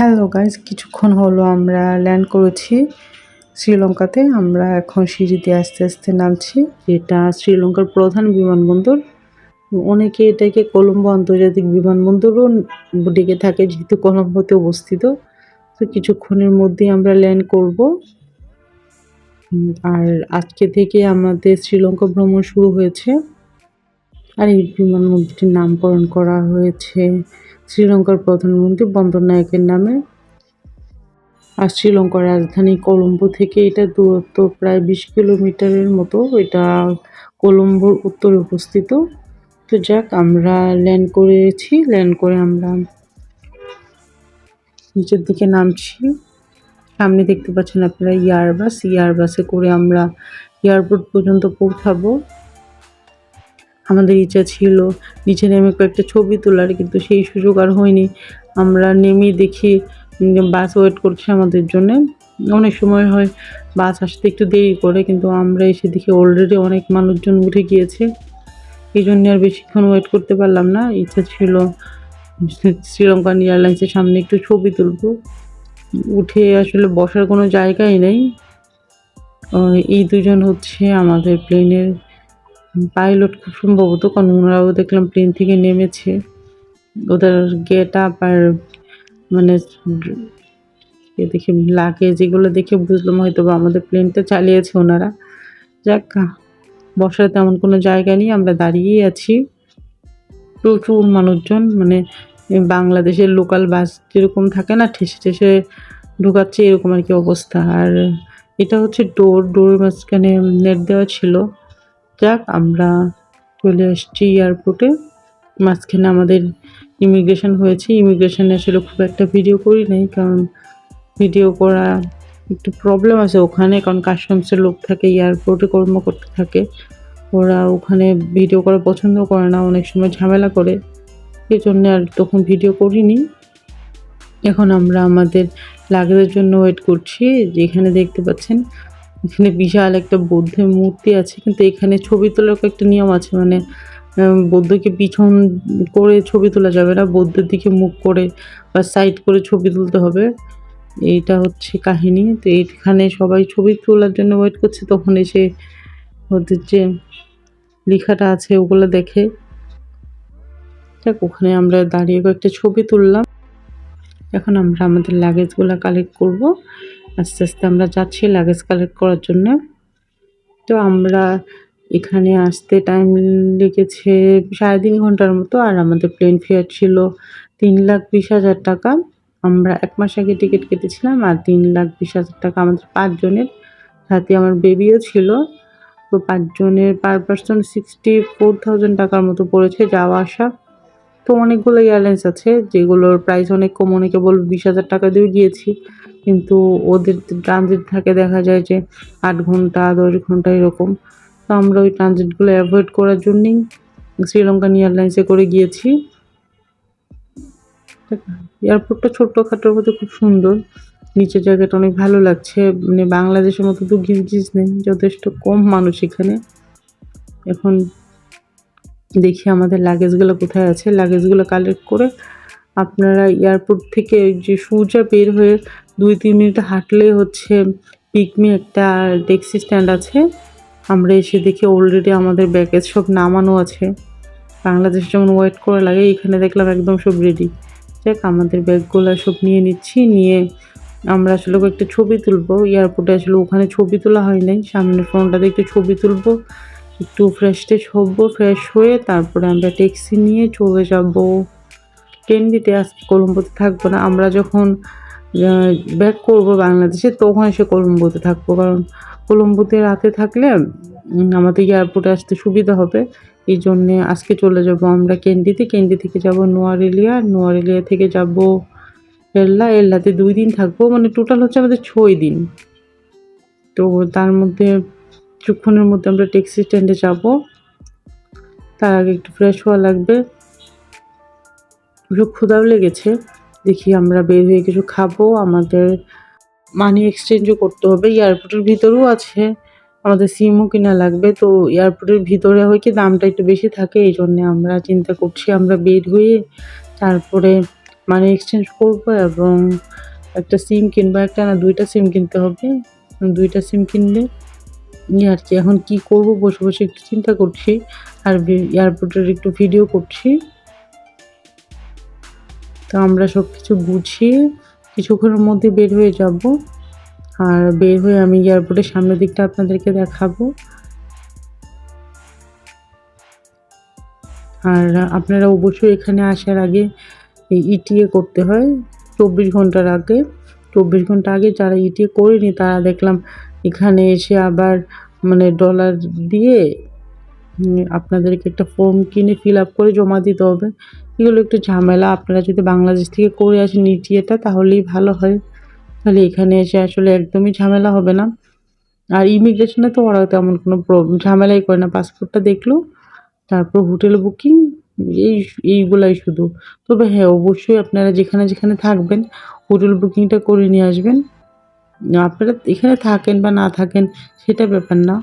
Hello guys কিছুক্ষণ হলো আমরা ল্যান্ড করেছি শ্রীলঙ্কাতে। আমরা এখন সিঁড়িতে আস্তে আস্তে নামছি। এটা শ্রীলঙ্কার প্রধান বিমানবন্দর। অনেকে এটাকে কলম্বো আন্তর্জাতিক বিমানবন্দরও ডেকে থাকে, যেহেতু কলম্বোতে অবস্থিত। তো কিছুক্ষণের মধ্যেই আমরা ল্যান্ড করব। আর আজকে থেকে আমাদের শ্রীলঙ্কা ভ্রমণ শুরু হয়েছে। আর এই বিমানবন্দরটির নামকরণ করা হয়েছে শ্রীলঙ্কার প্রধানমন্ত্রী বন্দর নায়কের নামে। আর শ্রীলঙ্কার রাজধানী কলম্বো থেকে এটা দূরত্ব প্রায় বিশ কিলোমিটারের মতো। এটা কলম্বোর উত্তরে অবস্থিত। তো যাক, আমরা ল্যান্ড করেছি, ল্যান্ড করে আমরা নিচের দিকে নামছি। সামনে দেখতে পাচ্ছেন আপনারা ইয়ারবাস। ইয়ারবাসে করে আমরা এয়ারপোর্ট পর্যন্ত পৌঁছাবো। আমাদের ইচ্ছা ছিল নিচে নেমে কয়েকটা ছবি তোলার, কিন্তু সেই সুযোগ আর হয়নি। আমরা নেমে দেখি বাস ওয়েট করছে আমাদের জন্য। অনেক সময় হয় বাস আসতে একটু দেরি করে, কিন্তু আমরা এসে দেখি অলরেডি অনেক মানুষজন উঠে গিয়েছে। এই জন্য আর বেশিক্ষণ ওয়েট করতে পারলাম না। ইচ্ছা ছিল শ্রীলঙ্কান এয়ারলাইন্সের সামনে একটু ছবি তুলবো। উঠে আসলে বসার কোনো জায়গাই নেই। এই দুজন হচ্ছে আমাদের প্লেনের পাইলট খুব সম্ভবত কারণ ওনারাও দেখলাম প্লেন থেকে নেমেছে। ওদের গেট আপ আর মানে দেখে লাগে যেগুলো দেখে বুঝলাম হয়তো বা আমাদের প্লেনটা চালিয়েছে ওনারা। যাক, বসার তেমন কোনো জায়গা নেই, আমরা দাঁড়িয়েই আছি। প্রচুর মানুষজন মানে বাংলাদেশের লোকাল বাস যেরকম থাকে না, ঠেসে ঠেসে ঢুকাচ্ছে এরকম আর কি অবস্থা। আর এটা হচ্ছে ডোর ডোরের মাঝখানে নেট দেওয়া ছিল। যাক, আমরা চলে আসছি এয়ারপোর্টে মাঝখানে আমাদের ইমিগ্রেশন হয়েছে। ইমিগ্রেশনে আসলে খুব একটা ভিডিও করি নাই, কারণ ভিডিও করা একটু প্রবলেম আছে ওখানে, কারণ কাস্টমসের লোক থাকে এয়ারপোর্টে কর্ম করতে থাকে। ওরা ওখানে ভিডিও করা পছন্দ করে না, অনেক সময় ঝামেলা করে। জন্য আর তখন ভিডিও করিনি। এখন আমরা আমাদের লাগেজের জন্য ওয়েট করছি, যেখানে দেখতে পাচ্ছেন এখানে বিশাল একটা বৌদ্ধের মূর্তি আছে, কিন্তু এখানে ছবি তোলার একটা নিয়ম আছে মানে বৌদ্ধকে পিছন করে ছবি তোলা যাবে না, বৌদ্ধের দিকে মুখ করে বা সাইড করে ছবি তুলতে হবে। এইটা হচ্ছে কাহিনী, তো এইখানে সবাই ছবি তোলার জন্য ওয়েট করছে, তখন এসে ওদের যে লেখাটা আছে ওগুলো দেখে। যাক, ওখানে আমরা দাঁড়িয়ে কয়েকটা ছবি তুললাম। এখন আমরা আমাদের লাগেজগুলো কালেক্ট করব। আস্তে আস্তে আমরা যাচ্ছি লাগেজ কালেক্ট করার জন্য। তো আমরা এখানে আসতে টাইম লেগেছে সাড়ে তিন ঘণ্টার মতো, আর আমাদের প্লেন ফেয়ার ছিল তিন লাখ বিশ হাজার টাকা। আমরা এক মাস আগে টিকিট কেটেছিলাম, আর তিন লাখ বিশ হাজার টাকা আমাদের পাঁচজনের সাথে আমার বেবিও ছিল। তো পাঁচজনের per person sixty four thousand টাকার মতো পড়েছে যাওয়া আসা তো অনেকগুলো এয়ারলাইন্স আছে, যেগুলোর প্রাইস অনেক কম, অনেকে বলবে বিশ হাজার টাকা দিয়েও গিয়েছি কিন্তু ওদের ট্রানজিট থাকে দেখা যায় যে আট ঘণ্টা, দশ ঘণ্টা এরকম। তো আমরা ওই ট্রানজিটগুলো অ্যাভয়েড করার জন্যেই শ্রীলঙ্কান এয়ারলাইন্সে করে গিয়েছি। এয়ারপোর্টটা ছোট্টখাটোর মধ্যে খুব সুন্দর। নিচের জায়গাটা অনেক ভালো লাগছে। মানে বাংলাদেশের মতো তো গিজ নেই, যথেষ্ট কম মানুষ এখানে। এখন দেখি আমাদের লাগেজগুলো কোথায় আছে। লাগেজগুলো কালেক্ট করে আপনারা এয়ারপোর্ট থেকে ওই যে সূর্যা বের হয়ে দুই, তিন মিনিট হাঁটলে হচ্ছে পিকমি একটা ট্যাক্সি স্ট্যান্ড আছে। আমরা এসে দেখি অলরেডি আমাদের ব্যাগেজ সব নামানো আছে। বাংলাদেশে যেমন ওয়েট করা লাগে, এখানে দেখলাম একদম সব রেডি দেখ আমাদের ব্যাগগুলো সব নিয়ে নিচ্ছি, নিয়ে আমরা আসলে একটা ছবি তুলবো। এয়ারপোর্টে আসলে ওখানে ছবি তোলা হয় নাই, সামনের ফ্রন্টটাতে একটু ছবি তুলবো। একটু ফ্রেশ ট্রেশ হব ফ্রেশ হয়ে তারপরে আমরা ট্যাক্সি নিয়ে চলে যাব। কেন্ডিতে আজকে কলম্বোতে থাকব না, আমরা যখন ব্যাক করব বাংলাদেশে তখন এসে কলম্বোতে থাকব। কারণ কলম্বোতে রাতে থাকলে আমাদের এয়ারপোর্টে আসতে সুবিধা হবে। এই জন্যে আজকে চলে যাব আমরা ক্যান্ডিতে ক্যান্ডি থেকে যাব নোয়ারেলিয়া নোয়ারেলিয়া থেকে যাব এল্লা। এল্লাতে দুই দিন থাকব মানে টোটাল হচ্ছে আমাদের ছয় দিন। তো তার মধ্যে কিছুক্ষণের মধ্যে আমরা ট্যাক্সি স্ট্যান্ডে যাব। তার আগে একটু ফ্রেশ হওয়া লাগবে। একটু ক্ষুধাও লেগেছে। দেখি আমরা বের হয়ে কিছু খাব। আমাদের মানি এক্সচেঞ্জও করতে হবে। এয়ারপোর্টের ভিতরেও আছে। আমাদের সিমও কিনা লাগবে। তো এয়ারপোর্টের ভিতরে হয় কি দামটা একটু বেশি থাকে, এই জন্যে আমরা চিন্তা করছি আমরা বের হয়ে তারপরে মানি এক্সচেঞ্জ করব এবং একটা সিম কিনবো। একটা না দুইটা সিম কিনতে হবে। দুইটা সিম কিনলে এই আর কি। এখন কি করব? বসে বসে একটু চিন্তা করছি আর এয়ারপোর্টের একটু ভিডিও করছি। তো আমরা সব কিছু গুছিয়ে কিছুক্ষণের মধ্যে বের হয়ে যাব। আর বের হয়ে আমি এয়ারপোর্টের সামনের দিকটা আপনাদেরকে দেখাবো। আর আপনারা অবশ্যই এখানে আসার আগে ইটিএ করতে হয়। চব্বিশ ঘণ্টার আগে। চব্বিশ ঘণ্টা আগে যারা ইটিএ করেনি, তারা দেখলাম এখানে এসে আবার মানে ডলার দিয়ে আপনাদেরকে একটা ফর্ম কিনে ফিল আপ করে জমা দিতে হবে। এগুলো একটু ঝামেলা। আপনারা যদি বাংলাদেশ থেকে করে আসেন ইটিএটা, তাহলেই ভালো হয়। তাহলে এখানে এসে আসলে একদমই ঝামেলা হবে না। আর ইমিগ্রেশনে তো ওরা তেমন কোনো ঝামেলাই করে না। পাসপোর্টটা দেখল, তারপর হোটেল বুকিং, এই, এইগুলাই শুধু। তবে হ্যাঁ অবশ্যই আপনারা যেখানে যেখানে থাকবেন, হোটেল বুকিংটা করে নিয়ে আসবেন। আপনারা এখানে থাকেন বা না থাকেন সেটা ব্যাপার না।